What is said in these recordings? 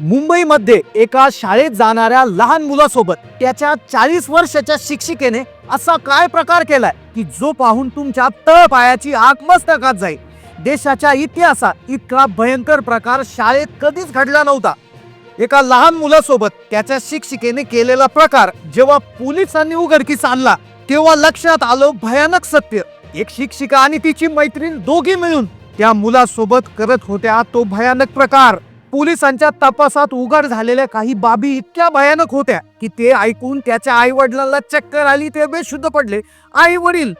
मुंबईमध्ये एका शाळेत जाणाऱ्या लहान मुलासोबत त्याच्या चाळीस वर्षाच्या शिक्षिकेने असा काय प्रकार केलाय की जो पाहून तुमच्या तळपायाची आकमस्तकात जाईल. देशाच्या इतिहासात इतका भयंकर प्रकार शाळेत कधीच घडला नव्हता. एका लहान मुलासोबत त्याच्या शिक्षिकेने केलेला प्रकार जेव्हा पोलिसांनी उघडकीस आणला तेव्हा लक्षात आलं भयानक सत्य. एक शिक्षिका आणि तिची मैत्रीण दोघी मिळून त्या मुलासोबत करत होत्या तो भयानक प्रकार. पोलिसांच्या तपासात उघड झालेल्या काही बाबी इतक्या भयानक होत्या की ते ऐकून त्याच्या आई वडिलांना चक्कर आली ते बेशुद्ध पडले. आई वडील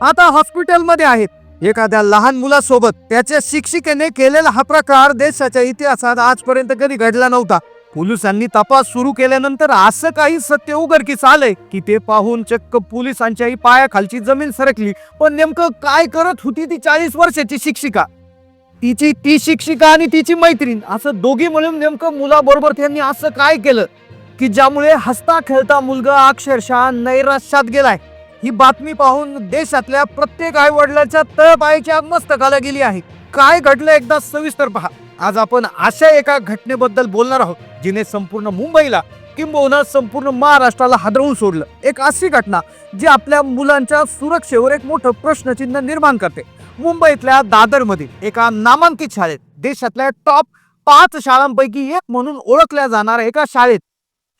आता हॉस्पिटलमध्ये आहेत. एखाद्या लहान मुलासोबत त्याच्या शिक्षिकेने केलेला हा प्रकार देशाच्या इतिहासात आजपर्यंत कधी घडला नव्हता. पोलिसांनी तपास सुरू केल्यानंतर असं काही सत्य उघडकीस आलंय की ते पाहून चक्क पोलिसांच्याही पायाखालची जमीन सरकली. पण नेमकं काय करत होती ती चाळीस वर्षाची शिक्षिका? तिची ती शिक्षिका आणि तिची मैत्रीण असं दोघी मिळून नेमकं मुलाबरोबर त्यांनी असं काय केलं? की ज्यामुळे हसता खेळता मुलगा अक्षरशः नैराश्यात गेलाय. ही बातमी पाहून देशातल्या प्रत्येक आई वडिलांच्या तळपायाची मस्तकाला गेली आहे. काय घडलं एकदा सविस्तर पहा. आज आपण अशा एका घटनेबद्दल बोलणार आहोत जिने संपूर्ण मुंबईला किंबहुना संपूर्ण महाराष्ट्राला हादरवून सोडलं. एक अशी घटना जी आपल्या मुलांच्या सुरक्षेवर एक मोठं प्रश्नचिन्ह निर्माण करते. मुंबईतल्या दादरमधील एका नामांकित शाळेत देशातल्या टॉप पाच शाळांपैकी एक म्हणून ओळखल्या जाणाऱ्या एका शाळेत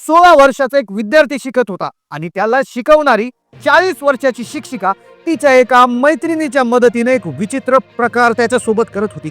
सोळा वर्षाचा एक विद्यार्थी शिकत होता आणि त्याला शिकवणारी चाळीस वर्षाची शिक्षिका तिच्या एका मैत्रिणीच्या मदतीने एक विचित्र प्रकार त्याच्या सोबत करत होती.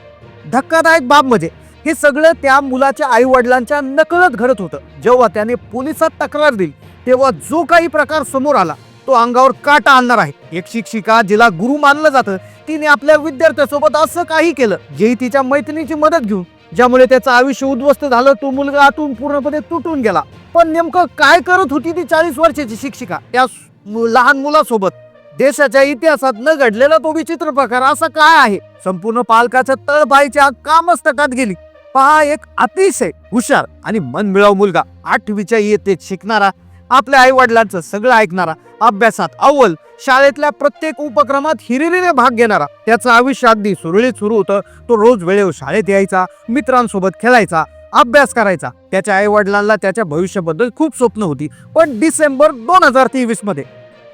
धक्कादायक बाब म्हणजे हे सगळं त्या मुलाच्या आई वडिलांच्या नकळत घडत होतं. जेव्हा त्याने पोलिसात तक्रार दिली तेव्हा जो काही प्रकार समोर आला तो अंगावर काटा आणणार आहे. एक शिक्षिका जिला गुरु मानलं जातं तिने आपल्या विद्यार्थ्यासोबत असं काही केलं जे तिच्या मैत्रिणीची मदत घेऊन ज्यामुळे त्याचं आयुष्य उद्ध्वस्त झालं तो मुलगा आतून पूर्णपणे तुटून गेला. पण नेमकं काय करत होती ती चाळीस वर्षाची शिक्षिका? त्या लहान मुलासोबत. देशाच्या इतिहासात न घडलेला तो विचित्र प्रकार असा काय आहे? संपूर्ण पालकाच्या तळबाईच्या कामस्तकात गेली. पहा एक अतिशय हुशार आणि मनमिळाव मुलगा. आठवीच्या इयत्तेत शिकणारा आपल्या आई वडिलांचं सगळं ऐकणारा अभ्यासात अव्वल शाळेतल्या प्रत्येक उपक्रमात हिरिरीने भाग घेणारा त्याचं आयुष्य अगदी सुरळीत सुरू होतं. तो रोज वेळेवर शाळेत यायचा मित्रांसोबत खेळायचा अभ्यास करायचा. त्याच्या आई वडिलांना त्याच्या भविष्याबद्दल खूप स्वप्न होती. पण डिसेंबर दोन हजार तेवीसमध्ये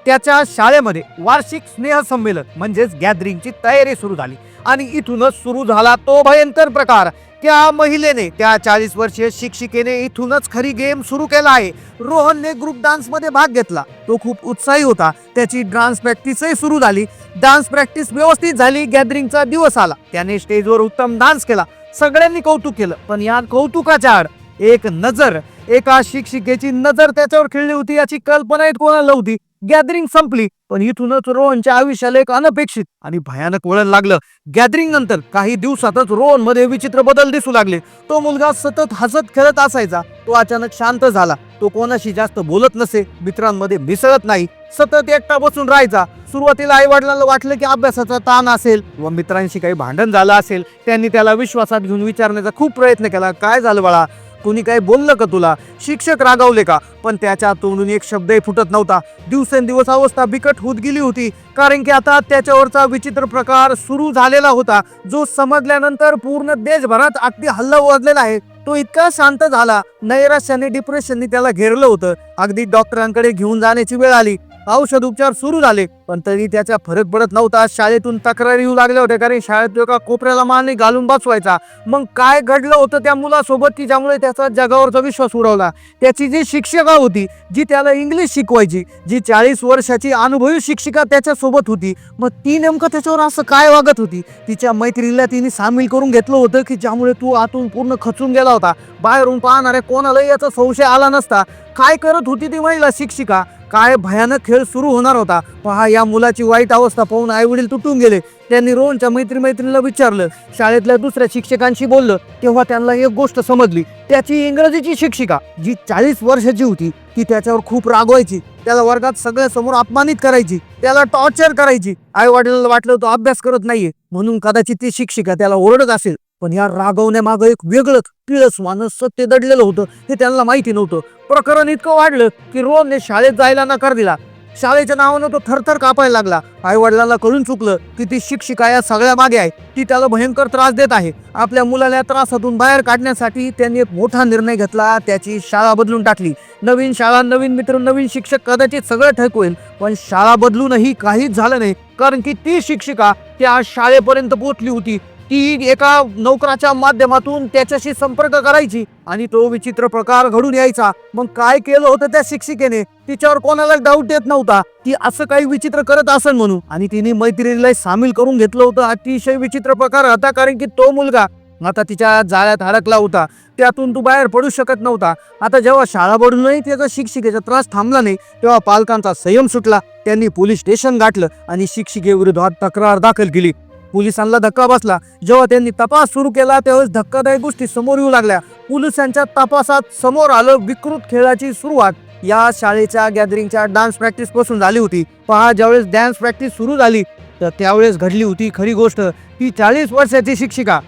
त्याच्या शाळेमध्ये वार्षिक स्नेहसंमेलन म्हणजेच गॅदरिंगची तयारी सुरू झाली. आणि इथूनच सुरू झाला तो भयंकर प्रकार. त्या महिलेने त्या चाळीस वर्षीय शिक्षिकेने इथूनच खरी गेम सुरू केला आहे. रोहनने ग्रुप डान्समध्ये भाग घेतला. तो खूप उत्साही होता. त्याची डान्स प्रॅक्टिसही सुरू झाली. डान्स प्रॅक्टिस व्यवस्थित झाली. गॅदरिंगचा दिवस आला. त्याने स्टेजवर उत्तम डान्स केला. सगळ्यांनी कौतुक केलं. पण या कौतुकाच्या आड एक नजर एका शिक्षिकेची नजर त्याच्यावर खेळली होती याची कल्पना कोणाला होती गॅदरिंग संपली. पण इथूनच रोहनच्या आयुष्याला एक अनपेक्षित आणि भयानक वळण लागलं. गॅदरिंग नंतर काही दिवसातच रोहनमध्ये विचित्र बदल दिसू लागले. तो मुलगा सतत हसत खेळत असायचा. तो अचानक शांत झाला. तो कोणाशी जास्त बोलत नसे मित्रांमध्ये मिसळत नाही. सतत एकटा बसून राहायचा. सुरुवातीला आई वडिलांना वाटलं की अभ्यासाचा ताण असेल व मित्रांशी काही भांडण झालं असेल. त्यांनी त्याला विश्वासात घेऊन विचारण्याचा खूप प्रयत्न केला. काय झालं बाळा? कोणी काही बोललं का तुला? शिक्षक रागावले का? पण त्याच्या तोंडून एक शब्दही फुटत नव्हता. दिवसेंदिवस अवस्था बिकट होत गेली होती. कारण की आता त्याच्यावरचा विचित्र प्रकार सुरू झालेला होता जो समजल्यानंतर पूर्ण देशभरात अगदी हल्ला वाजलेला आहे. तो इतका शांत झाला नैराश्याने डिप्रेशनने त्याला घेरलं होतं. अगदी डॉक्टरांकडे घेऊन जाण्याची वेळ आली. औषध उपचार सुरू झाले पण तरी त्याचा फरक पडत नव्हता. शाळेतून तक्रारी येऊ लागल्या होत्या कारण शाळेत एका कोपऱ्याला माने घालून बसवायचा. मग काय घडलं होतं त्या मुलासोबत की ज्यामुळे त्याचा जगावरचा विश्वास उडवला? त्याची जी शिक्षिका होती जी त्याला इंग्लिश शिकवायची जी चाळीस वर्षाची अनुभवी शिक्षिका त्याच्यासोबत होती मग ती नेमकं त्याच्यावर असं काय वागत होती? तिच्या मैत्रिणीला तिने सामील करून घेतलं होतं की ज्यामुळे तू आतून पूर्ण खचून गेला होता. बाहेरून पाहणाऱ्या कोणालाही याचा संशय आला नसता. काय करत होती ती महिला शिक्षिका? काय भयानक खेळ सुरू होणार होता. पहा या मुलाची वाईट अवस्था पाहून आई वडील तुटून गेले. त्यांनी रोहनच्या मैत्री मैत्रिणीला विचारलं. शाळेतल्या दुसऱ्या शिक्षकांशी बोललं. तेव्हा त्यांना एक गोष्ट समजली. त्याची इंग्रजीची शिक्षिका जी चाळीस वर्षाची होती ती त्याच्यावर खूप रागवायची. त्याला वर्गात सगळ्यासमोर अपमानित करायची. त्याला टॉर्चर करायची. आई वडिलांना वाटलं तो अभ्यास करत नाहीये. म्हणून कदाचित ती शिक्षिका त्याला ओरडत असेल. पण या रागवण्यामागं एक वेगळं पिळस मानस सत्य दडलेलं होतं हे त्यांना माहिती नव्हतं. प्रकरण इतकं वाढलं की रोहनने शाळेत जायला नकार दिला. शाळेच्या नावानं तो थरथर कापायला लागला. आई वडिलांना कळून चुकलं की ती शिक्षिका या सगळ्या मागे आहे. ती त्याला भयंकर त्रास देत आहे. आपल्या मुलाला या त्रासातून बाहेर काढण्यासाठी त्यांनी एक मोठा निर्णय घेतला त्याची शाळा बदलून टाकली. नवीन शाळा नवीन मित्र नवीन शिक्षक कदाचित सगळं ठक होईल पण शाळा बदलूनही काहीच झालं नाही. कारण की ती शिक्षिका त्या शाळेपर्यंत पोहोचली होती. ती एका नोकराच्या माध्यमातून त्याच्याशी संपर्क करायची आणि तो विचित्र प्रकार घडून यायचा. मग काय केलं होतं त्या शिक्षिकेने? तिच्यावर कोणाला डाऊट देत नव्हता. ती असं काही विचित्र करत असेल म्हणून. आणि तिने मैत्रिणीला सामील करून घेतलं होतं. अतिशय विचित्र प्रकार होता कारण की तो मुलगा आता तिच्या जाळ्यात अडकला होता. त्यातून तू बाहेर पडू शकत नव्हता. आता जेव्हा शाळा बडूनही त्याचा शिक्षिकेचा त्रास थांबला नाही तेव्हा पालकांचा संयम सुटला. त्यांनी पोलीस स्टेशन गाठलं आणि शिक्षिकेविरोधात तक्रार दाखल केली. पोलिसांना धक्का बसला. जेव्हा त्यांनी तपास सुरू केला त्यावेळेस धक्कादायक गोष्टी समोर येऊ लागल्या. पोलिसांच्या तपासात समोर आलं विकृत खेळाची सुरुवात. या शाळेच्या गॅदरिंगच्या डान्स प्रॅक्टिसपासून झाली होती. पहा ज्यावेळेस डान्स प्रॅक्टिस सुरू झाली तर त्यावेळेस घडली होती खरी गोष्ट ही चाळीस वर्षाची शिक्षिका.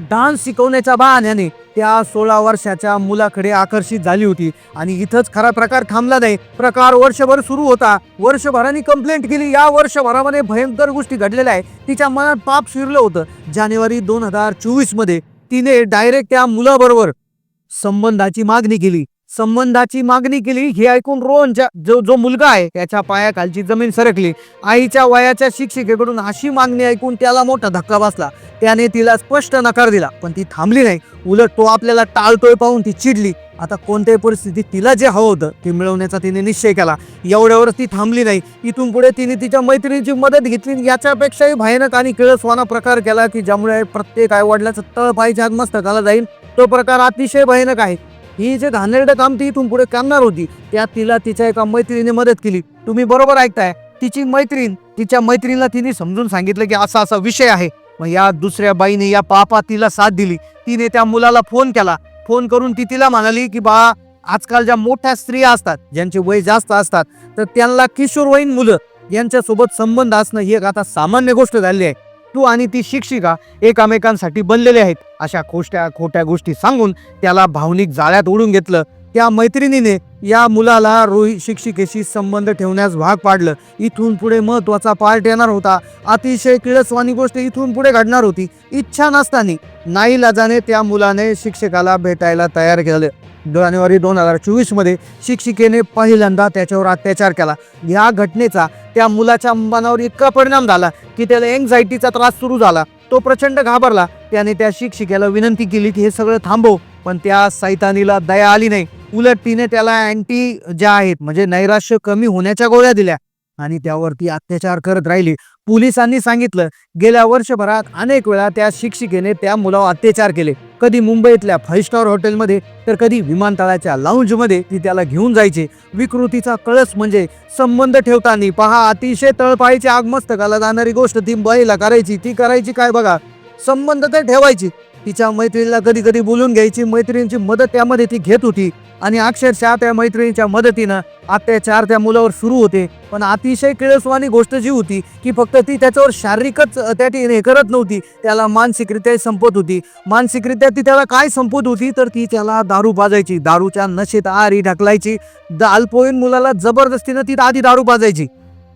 डान्स शिकवण्याच्या बहाण्याने त्या सोळा वर्षाच्या मुलाकडे आकर्षित झाली होती. आणि इथंच खरा प्रकार थांबला नाही. प्रकार वर्षभर सुरू होता. वर्षभराने कंप्लेंट केली. या वर्षभरामध्ये भयंकर गोष्टी घडलेल्या आहे तिच्या मनात पाप शिरलं होतं. जानेवारी दोन हजार चोवीसमध्ये तिने डायरेक्ट त्या मुलाबरोबर संबंधाची मागणी केली. संबंधाची मागणी केली. हे ऐकून रोहनच्या जो जो मुलगा आहे त्याच्या पायाखालची जमीन सरकली. आईच्या वयाच्या शिक्षिकेकडून अशी मागणी ऐकून त्याला मोठा धक्का बसला. त्याने तिला स्पष्ट नकार दिला पण ती थांबली नाही. उलट तो आपल्याला टाळतोय पाहून ती चिडली. आता कोणत्याही परिस्थितीत तिला जे हवं होतं ते मिळवण्याचा तिने निश्चय केला. एवढ्यावर ती थांबली नाही. इथून पुढे तिने तिच्या मैत्रिणीची मदत घेतली याच्यापेक्षाही भयानक आणि किळसवाना प्रकार केला की ज्यामुळे प्रत्येक आई वडिलाचं तळ पाहिजे मस्तकाला जाईल. तो प्रकार अतिशय भयानक आहे. ही जे घाणेरडं काम ती इथून पुढे करणार होती त्या तिला तिच्या एका मैत्रिणीने मदत केली. तुम्ही बरोबर ऐकताय. तिची मैत्रीण तिच्या मैत्रिणीला तिने समजून सांगितलं की असा असा विषय आहे. मग या दुसऱ्या बाईने या पापा तिला साथ दिली. तिने त्या मुलाला फोन केला. फोन करून ती तिला म्हणाली की बा आजकाल ज्या मोठ्या स्त्रिया असतात ज्यांचे वय जास्त असतात तर त्यांना किशोरवयीन मुलं यांच्यासोबत संबंध असणं ही एक आता सामान्य गोष्ट झाली आहे. तू आणि ती शिक्षिका एकामेकांसाठी बनलेले आहेत. अशा खोट्या खोट्या गोष्टी सांगून त्याला भावनिक जाळ्यात ओढून घेतलं. त्या मैत्रिणीने या मुलाला रोहित शिक्षिकेशी संबंध ठेवण्यास भाग पाडलं. इथून पुढे महत्त्वाचा पार्ट येणार होता. अतिशय किळसवानी गोष्ट इथून पुढे घडणार होती. इच्छा नसताना नाईलाजाने त्या मुलाने शिक्षकाला भेटायला तयार केलं. जानेवारी दोन हजार चोवीसमध्ये शिक्षिकेने पहिल्यांदा त्याच्यावर अत्याचार केला. या घटनेचा त्या मुलाच्या मनावर इतका परिणाम झाला की त्याला एन्झायटीचा त्रास सुरू झाला. तो प्रचंड घाबरला. त्याने त्या शिक्षिकेला विनंती केली की हे सगळं थांबव पण त्या सैतानीला दया आली नाही. उलट तिने त्याला अँटी ज्या आहेत म्हणजे नैराश्य कमी होण्याच्या गोळ्या दिल्या आणि त्यावरती अत्याचार करत राहिली. पोलिसांनी सांगितलं गेल्या वर्षभरात अनेक वेळा त्या शिक्षिकेने त्या मुलावर अत्याचार केले. कधी मुंबईतल्या फाईव्ह स्टार हॉटेलमध्ये तर कधी विमानतळाच्या लाऊंजमध्ये ती त्याला घेऊन जायचे. विकृतीचा कळस म्हणजे संबंध ठेवताना पहा अतिशय तळपाळीची आगमस्तकाला जाणारी गोष्ट ती बाईला करायची ती करायची काय बघा? संबंध तर ठेवायची. तिच्या मैत्रिणीला कधी कधी बोलून घ्यायची. मैत्रिणीची मदत त्यामध्ये ती घेत होती. आणि अक्षरशः त्या मैत्रिणीच्या मदतीनं अत्याचार त्या मुलावर सुरू होते. पण अतिशय किळसवानी गोष्ट जी होती की फक्त ती त्याच्यावर शारीरिकच त्या ठिकाणी हे करत नव्हती. त्याला मानसिकरित्या संपत होती. मानसिकरित्या ती त्याला काय संपत होती? तर ती त्याला दारू पाजायची दारूच्या नशेत आरी ढकलायची. द- अल्पवयीन मुलाला जबरदस्तीनं ती आधी दारू पाजायची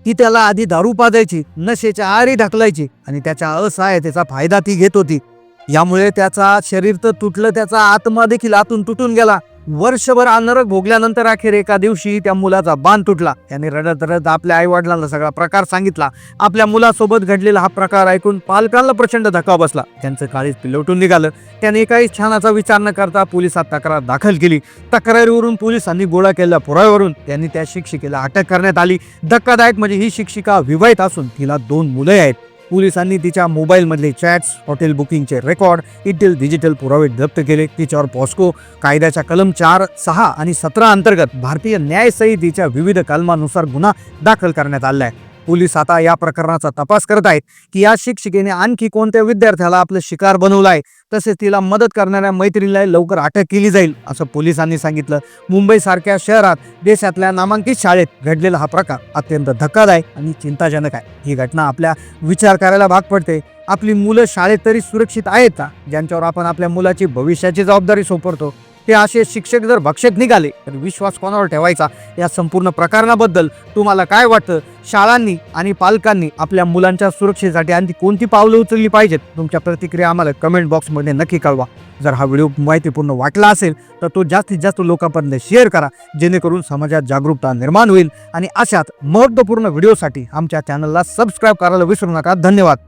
ती त्याला आधी दारू पाजायची नशेच्या आरी ढकलायची. आणि त्याच्या असहायतेचा फायदा ती घेत होती. यामुळे त्याचा शरीर तर तुटलं त्याचा आत्मा देखील आतून तुटून गेला. वर्षभर अनरक भोगल्यानंतर अखेर एका दिवशी त्या मुलाचा बांध तुटला. त्याने रडत रडत आपल्या आई वडिलांना सगळा प्रकार सांगितला. आपल्या मुलासोबत घडलेला हा प्रकार ऐकून पालकांना प्रचंड धक्का बसला. त्यांचं काळीच पिलवटून निघालं. त्याने काही छानाचा विचार न करता पोलिसात तक्रार दाखल केली. तक्रारीवरून पोलिसांनी गोळा केलेल्या पुराव्यावरून त्यांनी त्या शिक्षिकेला अटक करण्यात आली. धक्कादायक म्हणजे ही शिक्षिका विवाहित असून तिला दोन मुले आहेत. पोलिसांनी तिच्या मोबाईलमधले चॅट्स हॉटेल बुकिंगचे रेकॉर्ड इटेल डिजिटल पुरावे जप्त केले. तिच्यावर पॉस्को कायद्याच्या कलम चार सहा आणि सतरा अंतर्गत भारतीय न्यायसंहितेच्या विविध कलमानुसार गुन्हा दाखल करण्यात आला आहे. पोलीस आता या प्रकरणाचा तपास करत आहेत की या शिक्षिकेने आणखी कोणत्या विद्यार्थ्याला आपलं शिकार बनवलं आहे तसेच तिला मदत करणाऱ्या मैत्रिणीला लवकर अटक केली जाईल असं पोलिसांनी सांगितलं. मुंबईसारख्या शहरात देशातल्या नामांकित शाळेत घडलेला हा प्रकार अत्यंत धक्कादायक आणि चिंताजनक आहे. ही घटना आपल्या विचार करायला भाग पडते. आपली मुलं शाळेत तरी सुरक्षित आहेत का? ज्यांच्यावर आपण आपल्या मुलाची भविष्याची जबाबदारी सोपवतो. हे असे शिक्षक जर भक्षक निघाले तर विश्वास कोणावर ठेवायचा? या संपूर्ण प्रकरणाबद्दल तुम्हाला काय वाटतं? शाळांनी आणि पालकांनी आपल्या मुलांच्या सुरक्षेसाठी आणखी कोणती पावलं उचलली पाहिजेत? तुमच्या प्रतिक्रिया आम्हाला कमेंट बॉक्समध्ये नक्की कळवा. जर हा व्हिडिओ माहितीपूर्ण वाटला असेल तर तो जास्तीत जास्त लोकांपर्यंत शेअर करा. जेणेकरून समाजात जागरूकता निर्माण होईल. आणि अशाच महत्त्वपूर्ण व्हिडिओसाठी आमच्या चॅनलला सबस्क्राईब करायला विसरू नका. धन्यवाद.